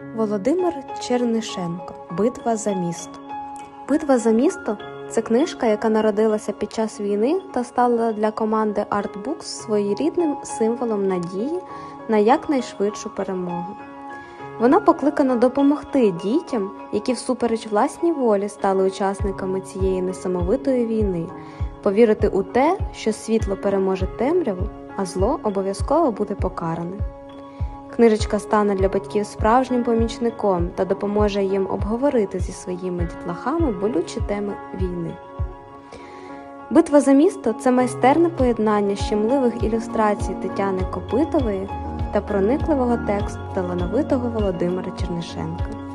Володимир Чернишенко Битва за місто. Битва за місто це книжка, яка народилася під час війни та стала для команди Artbooks своєрідним символом надії на якнайшвидшу перемогу. Вона покликана допомогти дітям, які всупереч власній волі стали учасниками цієї несамовитої війни, повірити у те, що світло переможе темряву, а зло обов'язково буде покаране. Книжечка стане для батьків справжнім помічником та допоможе їм обговорити зі своїми дітлахами болючі теми війни. Битва за місто це майстерне поєднання щемливих ілюстрацій Тетяни Копитової та проникливого тексту талановитого Володимира Чернишенка.